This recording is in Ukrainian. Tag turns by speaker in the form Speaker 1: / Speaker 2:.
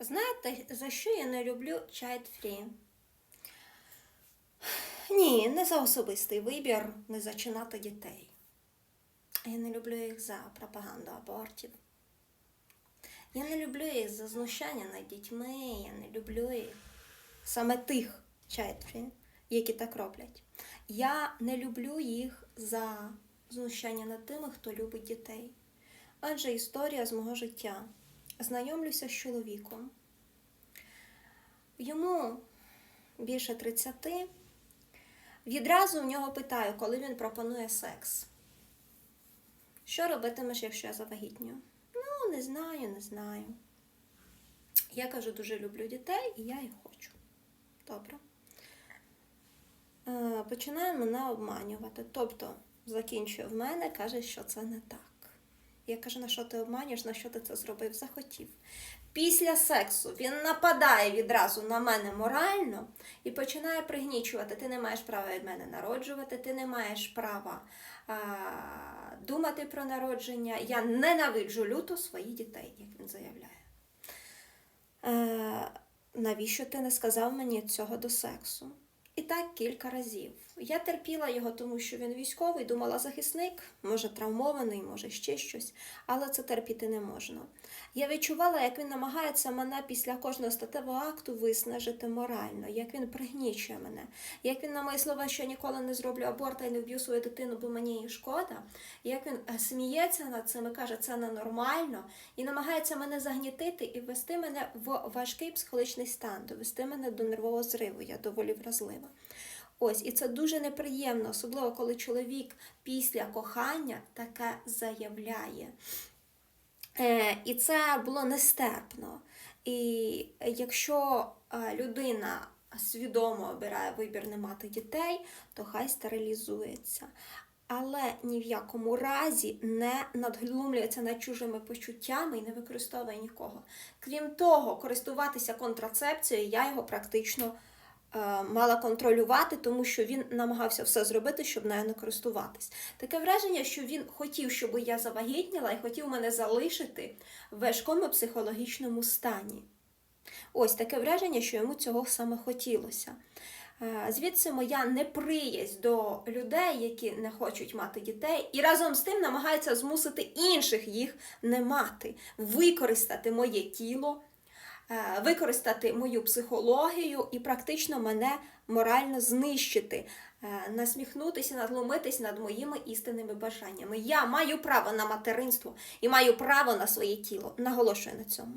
Speaker 1: Знаєте, за що я не люблю child free? Ні, не за особистий вибір, не зачинати дітей. Я не люблю їх за пропаганду абортів. Я не люблю їх за знущання над дітьми, я не люблю їх саме тих free, які так роблять. Я не люблю їх за знущання над тими, хто любить дітей. Адже історія з мого життя. Знайомлюся з чоловіком. Йому більше 30. Відразу в нього питаю, коли він пропонує секс. Що робитимеш, якщо я завагітню? Ну, не знаю, не знаю. Я кажу, дуже люблю дітей і я їх хочу. Добре. Е, Починає мене обманювати. Тобто, закінчує в мене, каже, що це не так. Я кажу, на що ти обманюєш, на що ти це зробив? Захотів. Після сексу він нападає відразу на мене морально і починає пригнічувати. Ти не маєш права від мене народжувати, ти не маєш права а, думати про народження. Я ненавиджу люто своїх дітей, як він заявляє. Е, навіщо ти не сказав мені цього до сексу? І так кілька разів. Я терпіла його, тому що він військовий, думала захисник, може травмований, може ще щось, але це терпіти не можна. Я відчувала, як він намагається мене після кожного статевого акту виснажити морально, як він пригнічує мене, як він на мої слова, що я ніколи не зроблю аборта і не вб'ю свою дитину, бо мені її шкода, як він е, сміється над цим і каже, це ненормально, і намагається мене загнітити і ввести мене в важкий психологічний стан, довести мене до нервового зриву. Я доволі вразлива. Ось, і це дуже неприємно, особливо коли чоловік після кохання таке заявляє. Е, і це було нестерпно. І якщо е, людина свідомо обирає вибір не мати дітей, то хай стерилізується. Але ні в якому разі не надглумлюється над чужими почуттями і не використовує нікого. Крім того, користуватися контрацепцією я його практично мала контролювати, тому що він намагався все зробити, щоб нею не користуватись. Таке враження, що він хотів, щоб я завагітніла і хотів мене залишити в важкому психологічному стані. Ось таке враження, що йому цього саме хотілося. Е, Звідси моя неприязнь до людей, які не хочуть мати дітей, і разом з тим намагаються змусити інших їх не мати, використати моє тіло, е, використати мою психологію і практично мене морально знищити, е, насміхнутися, надломитись над моїми істинними бажаннями. Я маю право на материнство і маю право на своє тіло. Наголошую на цьому.